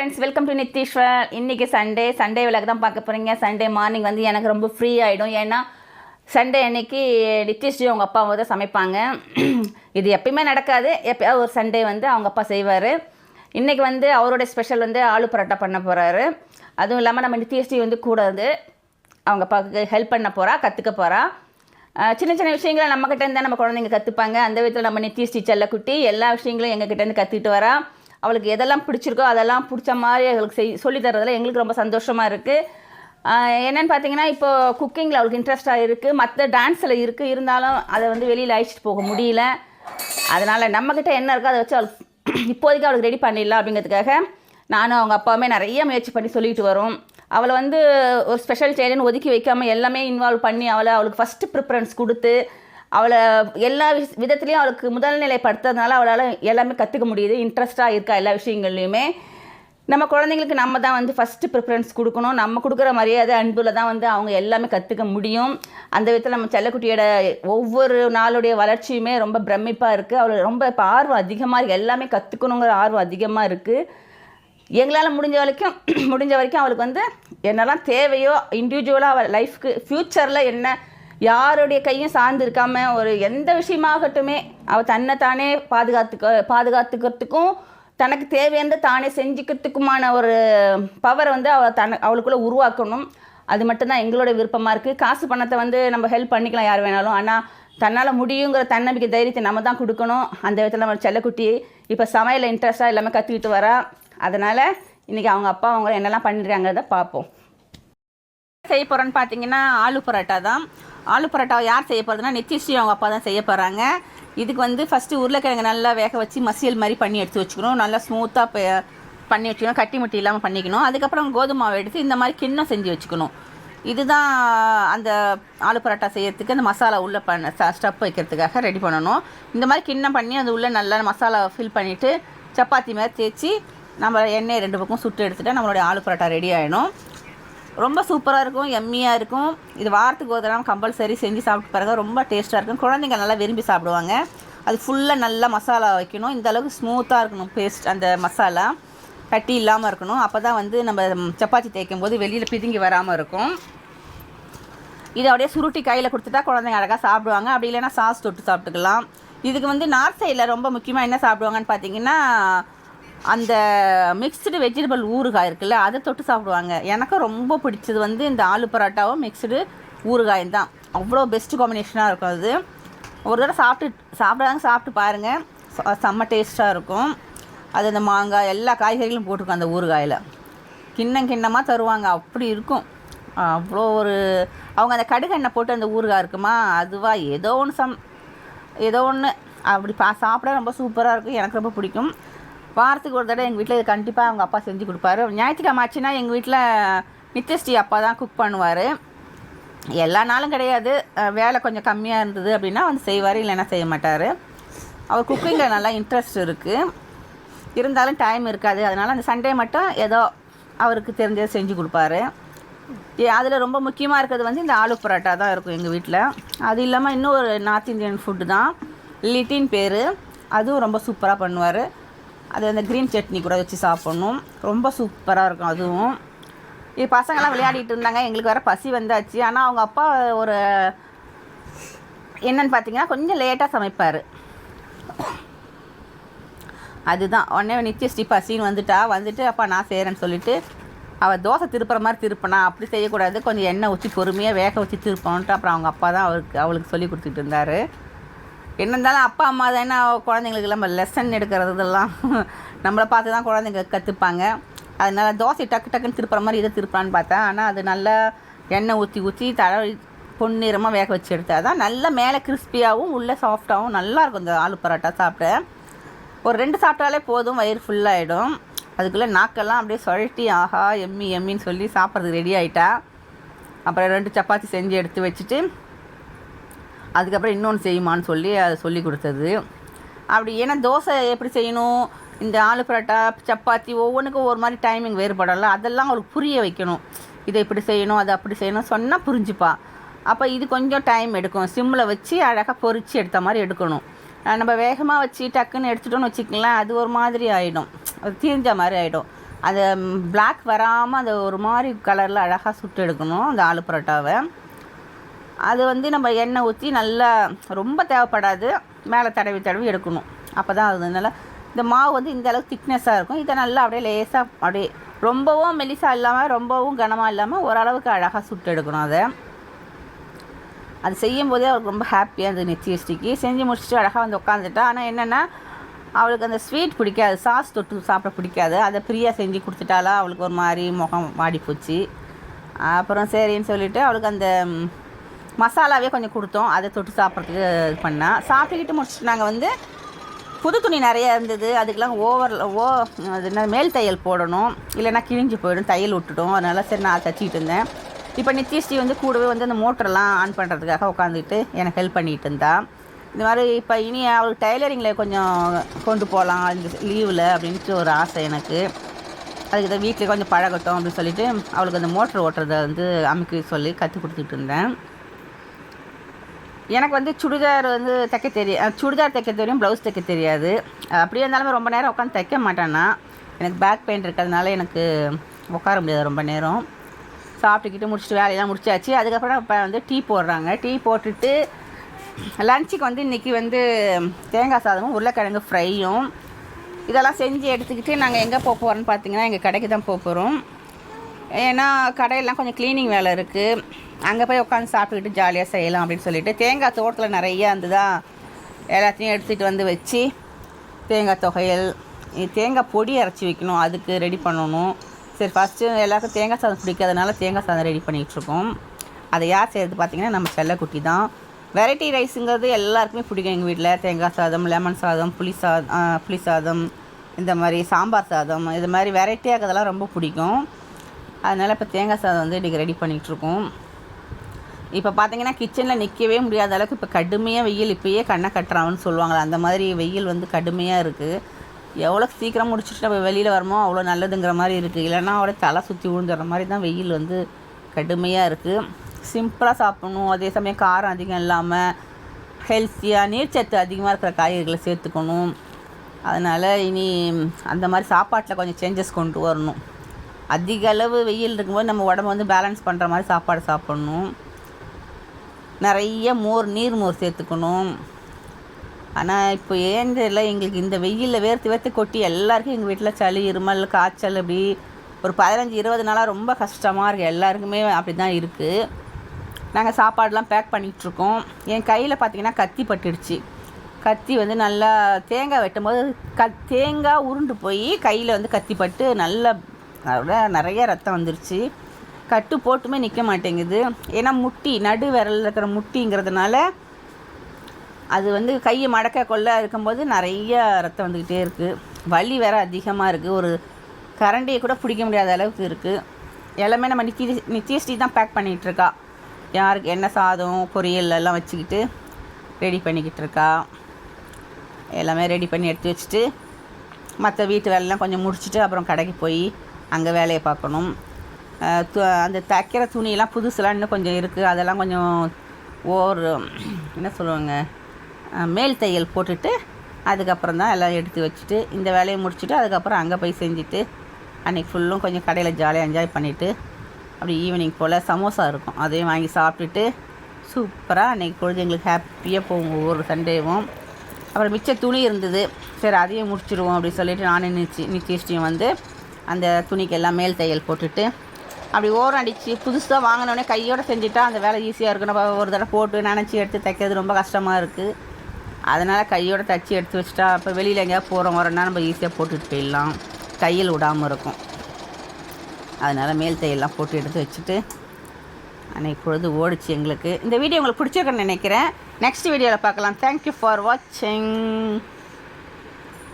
Friends welcome to Nitheeswar இன்றைக்கி Sunday Sunday விளக்கு தான் பார்க்க போகிறீங்க சண்டே மார்னிங் வந்து எனக்கு ரொம்ப ஃப்ரீ ஆகிடும் ஏன்னா சண்டே அன்னைக்கு நித்தீஷ்ஜி அவங்க அப்பா தான் சமைப்பாங்க. இது எப்பயுமே நடக்காது. எப்பயாவது ஒரு சண்டே வந்து அவங்க அப்பா செய்வார். இன்றைக்கி வந்து அவரோட ஸ்பெஷல் வந்து ஆலு பரோட்டா பண்ண போகிறாரு அதுவும் இல்லாமல் நம்ம நித்தீஷ்ஜி வந்து கூட வந்து அவங்க அப்பாவுக்கு ஹெல்ப் பண்ண போகிறா கற்றுக்க போகிறா சின்ன சின்ன விஷயங்களை நம்மக்கிட்ட இருந்தால் நம்ம குழந்தைங்க கற்றுப்பாங்க அந்த விதத்தில் நம்ம நித்தியஸ்ரீ செல்லக்குட்டி எல்லா விஷயங்களும் எங்ககிட்டேருந்து கற்றுக்கிட்டு வரா. அவளுக்கு எதெல்லாம் பிடிச்சிருக்கோ அதெல்லாம் பிடிச்ச மாதிரி அவளுக்கு செய் சொல்லி தரதுல எங்களுக்கு ரொம்ப சந்தோஷமாக இருக்குது என்னென்னு பார்த்தீங்கன்னா இப்போ குக்கிங்கில் அவளுக்கு இன்ட்ரெஸ்ட்டாக இருக்குது மற்ற டான்ஸில் இருக்குது இருந்தாலும் அதை வந்து வெளியில் அழைச்சிட்டு போக முடியல. அதனால் நம்மக்கிட்ட என்ன இருக்கோ அதை வச்சு அவளுக்கு இப்போதைக்கு அவளுக்கு ரெடி பண்ணிடலாம் அப்படிங்கிறதுக்காக நானும் அவங்க அப்பாவுமே நிறைய முயற்சி பண்ணி சொல்லிட்டு வரோம். அவளை வந்து ஒரு ஸ்பெஷல் சைல்டுன்னு ஒதுக்கி வைக்காமல் எல்லாமே இன்வால்வ் பண்ணி அவளை அவளுக்கு ஃபஸ்ட்டு ப்ரிஃபரன்ஸ் கொடுத்து அவளை எல்லா விஷ் விதத்துலேயும் அவளுக்கு முதல் நிலைப்படுத்துறதுனால அவளால் எல்லாமே கற்றுக்க முடியுது. இன்ட்ரெஸ்ட்டாக இருக்கா எல்லா விஷயங்கள்லையுமே. நம்ம குழந்தைங்களுக்கு நம்ம தான் வந்து ஃபஸ்ட்டு ப்ரிஃபரன்ஸ் கொடுக்கணும். நம்ம கொடுக்குற மரியாதை அன்பில் தான் வந்து அவங்க எல்லாமே கற்றுக்க முடியும். அந்த விதத்தில் நம்ம செல்லக்குட்டியோட ஒவ்வொரு நாளுடைய வளர்ச்சியுமே ரொம்ப பிரமிப்பாக இருக்குது அவளுக்கு ரொம்ப இப்போ ஆர்வம் அதிகமாக இருக்குது எல்லாமே கற்றுக்கணுங்கிற ஆர்வம் அதிகமாக இருக்குது எங்களால் முடிஞ்ச வரைக்கும் முடிஞ்ச வரைக்கும் அவளுக்கு வந்து என்னெல்லாம் தேவையோ இண்டிவிஜுவலாக அவள் லைஃப்க்கு ஃப்யூச்சரில் என்ன யாருடைய கையும் சார்ந்து இருக்காம ஒரு எந்த விஷயமாகட்டுமே அவள் தன்னை தானே பாதுகாத்துக்க பாதுகாத்துக்கிறதுக்கும் தனக்கு தேவையான தானே செஞ்சுக்கிறதுக்குமான ஒரு பவரை வந்து அவள் தன அவளுக்குள்ளே உருவாக்கணும். அது மட்டும்தான் எங்களோட விருப்பமாக இருக்குது காசு பணத்தை வந்து நம்ம ஹெல்ப் பண்ணிக்கலாம் யார் வேணாலும். ஆனால் தன்னால் முடியுங்கிற தன்னம்பிக்கை தைரியத்தை நம்ம தான் கொடுக்கணும். அந்த விதத்தில் நம்ம செல்லக்குட்டி இப்போ சமையல் இன்ட்ரெஸ்ட்டாக எல்லாமே கற்றுக்கிட்டு வரா. அதனால் இன்றைக்கி அவங்க அப்பா அவங்க என்னெல்லாம் பண்ணிடுறாங்கிறத பார்ப்போம். செய்ய போகிறோன்னு பார்த்தீங்கன்னா ஆலு பரோட்டா தான். ஆலு பரோட்டாவை யார் செய்ய போகிறதுனா நித்திஸ்ரீ அவங்க அப்பா தான் செய்ய போகிறாங்க இதுக்கு வந்து ஃபஸ்ட்டு உருளைக்கிழங்கு நல்லா வேக வச்சு மசியல் மாதிரி பண்ணி எடுத்து வச்சுக்கணும். நல்லா ஸ்மூத்தாக பண்ணி வச்சுக்கணும். கட்டி முட்டி இல்லாமல் பண்ணிக்கணும். அதுக்கப்புறம் கோதுமை மாவு எடுத்து இந்த மாதிரி கிண்ணம் செஞ்சு வச்சுக்கணும். இதுதான் அந்த ஆலு பரோட்டா செய்யறதுக்கு அந்த மசாலா உள்ளே பண்ண ஸ்டப் வைக்கிறதுக்காக ரெடி பண்ணணும். இந்த மாதிரி கிண்ணம் பண்ணி அது உள்ளே நல்லா மசாலா ஃபில் பண்ணிவிட்டு சப்பாத்தி மாதிரி தேய்ச்சி நம்ம எண்ணெய் ரெண்டு பக்கம் சுட்டு எடுத்துகிட்டா நம்மளுடைய ஆலு பரோட்டா ரெடி ஆகிடும் ரொம்ப சூப்பராக இருக்கும் எம்மியாக இருக்கும். இது வாரத்துக்கு ஒரு தடவை கம்பல்சரி செஞ்சு சாப்பிட்டு பாருங்க ரொம்ப டேஸ்ட்டாக இருக்கும். குழந்தைங்க நல்லா விரும்பி சாப்பிடுவாங்க. அது ஃபுல்லாக நல்லா மசாலா வைக்கணும். இந்த அளவுக்கு ஸ்மூத்தாக இருக்கணும் பேஸ்ட் அந்த மசாலா. கட்டி இல்லாமல் இருக்கணும். அப்போ தான் வந்து நம்ம சப்பாத்தி தேய்க்கும் போது வெளியில் பிதுங்கி வராமல் இருக்கும். இதை அப்படியே சுருட்டி கையில் கொடுத்துட்டா குழந்தைங்க அழகாக சாப்பிடுவாங்க. அப்படி இல்லைன்னா சாஸ் தொட்டு சாப்பிட்டுக்கலாம். இதுக்கு வந்து நார்த் சைடில் ரொம்ப முக்கியமாக என்ன சாப்பிடுவாங்கன்னு பார்த்தீங்கன்னா அந்த மிக்ஸ்டு வெஜிடபிள் ஊறுகாய் இருக்குல்ல அதை தொட்டு சாப்பிடுவாங்க. எனக்கு ரொம்ப பிடிச்சது வந்து இந்த ஆலு பரோட்டாவும் மிக்ஸ்டு ஊறுகாயும் தான். அவ்வளோ பெஸ்ட் காம்பினேஷனாக இருக்கும் அது. ஒரு தடவை சாப்பிட்டு சாப்பிட்றாங்க சாப்பிட்டு பாருங்கள் செம்ம டேஸ்ட்டாக இருக்கும். அது அந்த மாங்காய் எல்லா காய்கறிகளும் போட்டிருக்கும் அந்த ஊறுகாயில். கிண்ணம் கிண்ணமாக தருவாங்க. அப்படி இருக்கும். அவ்வளோ ஒரு அவங்க அந்த கடுகெண்ணெய் போட்டு அந்த ஊறுகாய் இருக்குமா? அதுவாக ஏதோ ஒன்று சம் ஏதோ ஒன்று அப்படி பா சாப்பிட ரொம்ப சூப்பராக இருக்கும். எனக்கு ரொம்ப பிடிக்கும். வாரத்துக்கு ஒரு தடவை எங்கள் வீட்டில் கண்டிப்பாக அவங்க அப்பா செஞ்சு கொடுப்பாரு. ஞாயிற்றுக்கிழமை ஆச்சுன்னா எங்கள் வீட்டில் நித்யஸ்ரீ அப்பா தான் குக் பண்ணுவார். எல்லா நாளும் கிடையாது. வேலை கொஞ்சம் கம்மியாக இருந்தது அப்படின்னா வந்து செய்வார் இல்லைன்னா செய்ய மாட்டார். அவர் குக்கிங்கில் நல்லா இன்ட்ரெஸ்ட் இருக்குது இருந்தாலும் டைம் இருக்காது. அதனால் அந்த சண்டே மட்டும் ஏதோ அவருக்கு தெரிஞ்சதை செஞ்சு கொடுப்பாரு. அதில் ரொம்ப முக்கியமாக இருக்கிறது வந்து இந்த ஆலு பரோட்டா தான் இருக்கும் எங்கள் வீட்டில் அது இல்லாமல் இன்னும் ஒரு நார்த் இந்தியன் ஃபுட்டு தான். லிட்டின் பேர். அதுவும் ரொம்ப சூப்பராக பண்ணுவார். அது அந்த க்ரீன் சட்னி கூட வச்சு சாப்பிட்ணும். ரொம்ப சூப்பராக இருக்கும் அதுவும். இது பசங்கள்லாம் விளையாடிட்டு இருந்தாங்க. எங்களுக்கு வேறு பசி வந்தாச்சு. ஆனால் அவங்க அப்பா ஒரு என்னன்னு பார்த்தீங்கன்னா கொஞ்சம் லேட்டாக சமைப்பார். அதுதான். உடனே நித்யஸ்ரீ பசின்னு வந்துட்டா. வந்துட்டு அப்பா நான் செய்கிறேன்னு சொல்லிவிட்டு அவள் தோசை திருப்புற மாதிரி திருப்பினா அப்படி செய்யக்கூடாது. கொஞ்சம் எண்ணெய் ஊற்றி பொறுமையாக வேக வச்சு திருப்பணுன்ட்டு அப்புறம் அவங்க அப்பா தான் அவருக்கு அவளுக்கு சொல்லி கொடுத்துட்டு இருந்தார். என்ன இருந்தாலும் அப்பா அம்மா தானே குழந்தைங்களுக்கு நம்ம லெசன் எடுக்கிறது இதெல்லாம். நம்மளை பார்த்து தான் குழந்தைங்க கற்றுப்பாங்க அதனால் தோசை டக்கு டக்குன்னு திருப்புற மாதிரி இதை திருப்பலான்னு பார்த்தேன் ஆனால் அது நல்லா எண்ணெய் ஊற்றி ஊற்றி தடவி பொன்னிறமாக வேக வச்சு எடுத்தால் தான் நல்லா மேலே கிறிஸ்பியாகவும் உள்ளே சாஃப்டாகவும் நல்லாயிருக்கும் இந்த ஆலு பரோட்டா சாப்பிட. ஒரு ரெண்டு சாப்பிட்டாலே போதும் வயிறு ஃபுல்லாகிடும் அதுக்குள்ளே நாக்கெல்லாம் அப்படியே சுழட்டி ஆஹா எம்மி எம்மின்னு சொல்லி சாப்பிட்றதுக்கு ரெடி ஆகிட்டா அப்புறம் ரெண்டு சப்பாத்தி செஞ்சு எடுத்து வச்சுட்டு அதுக்கப்புறம் இன்னொன்று செய்யுமான்னு சொல்லி அதை சொல்லி கொடுத்தது. அப்படி ஏன்னா தோசை எப்படி செய்யணும்? இந்த ஆலு பரோட்டா சப்பாத்தி ஒவ்வொன்றுக்கும் ஒரு மாதிரி டைமிங் வேறுபடல. அதெல்லாம் அவளுக்கு புரிய வைக்கணும். இதை இப்படி செய்யணும் அதை அப்படி செய்யணும் சொன்னால் புரிஞ்சுப்பா. அப்போ இது கொஞ்சம் டைம் எடுக்கும். சிம்மில் வச்சு அழகாக பொறிச்சு எடுத்த மாதிரி எடுக்கணும். நம்ம வேகமாக வச்சு டக்குன்னு எடுத்துட்டோன்னு வச்சுக்கலாம் அது ஒரு மாதிரி ஆகிடும் அது தீர்ந்த மாதிரி ஆகிடும் அது பிளாக் வராமல் அது ஒரு மாதிரி கலரில் அழகாக சுட்டு எடுக்கணும் அந்த ஆலு பரோட்டாவை. அது வந்து நம்ம எண்ணெய் ஊற்றி நல்லா ரொம்ப தேவைப்படாது. மேலே தடவி தடவி எடுக்கணும். அப்போ தான் அது நல்லா இந்த மாவு வந்து இந்த அளவுக்கு திக்னஸாக இருக்கும். இதை நல்லா அப்படியே லேசாக அப்படியே ரொம்பவும் மெலிசாக இல்லாமல் ரொம்பவும் கனமாக இல்லாமல் ஓரளவுக்கு அழகாக சுட்டு எடுக்கணும் அதை. அது செய்யும் போதே அவளுக்கு ரொம்ப ஹாப்பியாக இருந்தது நிச்சயஸ்டிக்கு செஞ்சு முடிச்சுட்டு அழகாக வந்து உட்காந்துட்டா ஆனால் என்னென்னா அவளுக்கு அந்த ஸ்வீட் பிடிக்காது. சாஸ் தொட்டு சாப்பிட பிடிக்காது. அதை ஃப்ரீயாக செஞ்சு கொடுத்துட்டாலும் அவளுக்கு ஒரு மாதிரி முகம் வாடி போச்சு அப்புறம் சரின்னு சொல்லிவிட்டு அவளுக்கு அந்த மசாலாவே கொஞ்சம் கொடுத்தோம். அதை தொட்டு சாப்பிட்றதுக்கு இது பண்ணால் சாப்பிட்டுக்கிட்டு முடிச்சுட்டு நாங்கள் வந்து புது துணி நிறைய இருந்தது. அதுக்கெலாம் ஓவர் ஓ அது என்ன மேல் தையல் போடணும். இல்லைன்னா கிழிஞ்சு போயிடும். தையல் விட்டுட்டோம் அதனால சரி நான் தச்சிக்கிட்டு இருந்தேன். இப்போ நித்யஸ்ரீ வந்து கூடவே வந்து அந்த மோட்டர்லாம் ஆன் பண்ணுறதுக்காக உட்காந்துக்கிட்டு எனக்கு ஹெல்ப் பண்ணிகிட்டு இருந்தா. இந்த மாதிரி இப்போ இனி அவளுக்கு டைலரிங்கில் கொஞ்சம் கொண்டு போகலாம் இந்த லீவில் அப்படின்ட்டு ஒரு ஆசை எனக்கு. அதுக்கு தான் வீட்டில் கொஞ்சம் பழகட்டும் அப்படின்னு சொல்லிட்டு அவளுக்கு அந்த மோட்டர் ஓட்டுறதை வந்து அமைக்க சொல்லி கற்றுக் கொடுத்துட்டு இருந்தேன். எனக்கு வந்து சுடிதார் வந்து தைக்க தெரியும் சுடிதார் தைக்க தெரியும் ப்ளவுஸ் தைக்க தெரியாது. அப்படியே இருந்தாலுமே ரொம்ப நேரம் உட்காந்து தைக்க மாட்டேன்னா எனக்கு பேக் பெயின் இருக்கிறதுனால எனக்கு உட்கார முடியாது ரொம்ப நேரம். சாப்பிட்டுக்கிட்டு முடிச்சுட்டு வேலையெல்லாம் முடிச்சாச்சு. அதுக்கப்புறம் இப்போ வந்து டீ போடுறாங்க. டீ போட்டுட்டு லஞ்சுக்கு வந்து இன்றைக்கி வந்து தேங்காய் சாதமும் உருளைக்கிழங்கு ஃப்ரையும் இதெல்லாம் செஞ்சு எடுத்துக்கிட்டு நாங்கள் எங்கே போக போகிறோன்னு பார்த்தீங்கன்னா எங்கள் கடைக்கு தான் போக போகிறோம் ஏன்னா கடையெல்லாம் கொஞ்சம் க்ளீனிங் வேலை இருக்குது அங்கே போய் உட்காந்து சாப்பிட்டுக்கிட்டு ஜாலியாக செய்யலாம் அப்படின்னு சொல்லிட்டு தேங்காய் தோட்டத்தில் நிறைய இருந்ததா எல்லாத்தையும் எடுத்துகிட்டு வந்து வச்சு தேங்காய் தொகையல் தேங்காய் பொடி அரைச்சி வைக்கணும் அதுக்கு ரெடி பண்ணணும். சரி ஃபஸ்ட்டு எல்லாருக்கும் தேங்காய் சாதம் பிடிக்காதனால தேங்காய் சாதம் ரெடி பண்ணிகிட்ருக்கோம் அதை யார் செய்கிறது பார்த்திங்கன்னா நம்ம செல்லக்குட்டி தான். வெரைட்டி ரைஸுங்கிறது எல்லாருக்குமே பிடிக்கும் எங்கள் வீட்டில் தேங்காய் சாதம் லெமன் சாதம் புளி சாதம் புளி சாதம் இந்த மாதிரி சாம்பார் சாதம் இது மாதிரி வெரைட்டியாக இருக்கிறதெல்லாம் ரொம்ப பிடிக்கும். அதனால் இப்போ தேங்காய் சாதம் வந்து இன்றைக்கி ரெடி பண்ணிகிட்ருக்கோம் இப்போ பார்த்தீங்கன்னா கிச்சனில் நிற்கவே முடியாத அளவுக்கு இப்போ கடுமையாக வெயில் இப்போயே கண்ணை கட்டுறான்னு சொல்லுவாங்களே அந்த மாதிரி வெயில் வந்து கடுமையாக இருக்குது எவ்வளோ சீக்கிரம் முடிச்சுட்டு நம்ம வெளியில் வரமோ அவ்வளோ நல்லதுங்கிற மாதிரி இருக்குது இல்லைன்னா அவளே தலை சுற்றி விழுந்துடுற மாதிரி தான் வெயில் வந்து கடுமையாக இருக்குது சிம்பிளாக சாப்பிடணும். அதே சமயம் காரம் அதிகம் இல்லாமல் ஹெல்த்தியாக நீர்ச்சத்து அதிகமாக இருக்கிற காய்கறிகளை சேர்த்துக்கணும். அதனால் இனி அந்த மாதிரி சாப்பாட்டில் கொஞ்சம் சேஞ்சஸ் கொண்டு வரணும். அதிக அளவு வெயில் இருக்கும்போது நம்ம உடம்பு வந்து பேலன்ஸ் பண்ணுற மாதிரி சாப்பாடு சாப்பிட்ணும். நிறைய மோர் நீர் மோர் சேர்த்துக்கணும். ஆனால் இப்போ ஏன் தெரியல எங்களுக்கு இந்த வெயிலில் வேர்த்து வேர்த்து கொட்டி எல்லாருக்கும் எங்கள் வீட்டில் சளி இருமல் காய்ச்சல் அப்படி ஒரு பதினஞ்சு இருபது நாளாக ரொம்ப கஷ்டமாக இருக்குது எல்லாருக்குமே அப்படி தான் இருக்குது நாங்கள் சாப்பாடெலாம் பேக் பண்ணிகிட்ருக்கோம் என் கையில் பார்த்தீங்கன்னா கத்தி பட்டுடுச்சு. கத்தி வந்து நல்லா தேங்காய் வெட்டும் போது க தேங்காய் உருண்டு போய் கையில் வந்து கத்தி பட்டு நல்லா அதோட நிறைய ரத்தம் வந்துருச்சு. கட்டு போட்டுமே நிற்க மாட்டேங்குது. ஏன்னா முட்டி நடு விரலில் இருக்கிற முட்டிங்கிறதுனால அது வந்து கையை மடக்க கொள்ள இருக்கும்போது நிறைய ரத்தம் வந்துக்கிட்டே இருக்குது வலி வேற அதிகமாக இருக்குது ஒரு கரண்டியை கூட பிடிக்க முடியாத அளவுக்கு இருக்குது எல்லாமே நம்ம நித்தி நித்தியஸ்ரீ தான் பேக் பண்ணிகிட்ருக்கா யாருக்கு என்ன சாதம் பொரியல் எல்லாம் வச்சுக்கிட்டு ரெடி பண்ணிக்கிட்டு இருக்கா. எல்லாமே ரெடி பண்ணி எடுத்து வச்சுட்டு மற்ற வீட்டு வேலைலாம் கொஞ்சம் முடிச்சுட்டு அப்புறம் கடைக்கு போய் அங்கே வேலையை பார்க்கணும். து- அந்த தைக்கிற துணியெல்லாம் புதுசுலாம் இன்னும் கொஞ்சம் இருக்குது அதெல்லாம் கொஞ்சம் ஓர் என்ன சொல்லுவாங்க மேல் தையல் போட்டுட்டு அதுக்கப்புறம் தான் எல்லாம் எடுத்து வச்சுட்டு இந்த வேலையை முடிச்சுட்டு அதுக்கப்புறம் அங்கே போய் செஞ்சுட்டு அன்றைக்கி ஃபுல்லும் கொஞ்சம் கடையில் ஜாலியாக என்ஜாய் பண்ணிவிட்டு அப்படி ஈவினிங் போல் சமோசா இருக்கும். அதையும் வாங்கி சாப்பிட்டுட்டு சூப்பராக அன்றைக்கி பொழுது எங்களுக்கு ஹாப்பியாக போகும் ஒவ்வொரு சண்டேவும். அப்புறம் மிச்ச துணி இருந்தது. சரி அதையும் முடிச்சிடுவோம் அப்படி சொல்லிட்டு நானும் நிச்சி நிச்சயிச்சியும் வந்து அந்த துணிக்கெல்லாம் மேல் தையல் போட்டுட்டு அப்படி ஓரம் அடித்து புதுசாக வாங்கினோடனே கையோடு செஞ்சுட்டா அந்த வேலை ஈஸியாக இருக்கும். நம்ம ஒரு தடவை போட்டு நினச்சி எடுத்து தைக்கிறது ரொம்ப கஷ்டமாக இருக்குது அதனால் கையோடு தச்சு எடுத்து வச்சுட்டா இப்போ வெளியில் எங்கேயாவது போகிறோம் வரோன்னா நம்ம ஈஸியாக போட்டுட்டு போயிடலாம். தையல் விடாமல் இருக்கும். அதனால் மேல் தையெல்லாம் போட்டு எடுத்து வச்சுட்டு அன்னைக்கு பொழுது ஓடிச்சு எங்களுக்கு. இந்த வீடியோ உங்களுக்கு பிடிச்சிருக்குன்னு நினைக்கிறேன். நெக்ஸ்ட் வீடியோவில் பார்க்கலாம். தேங்க்யூ ஃபார் வாட்சிங்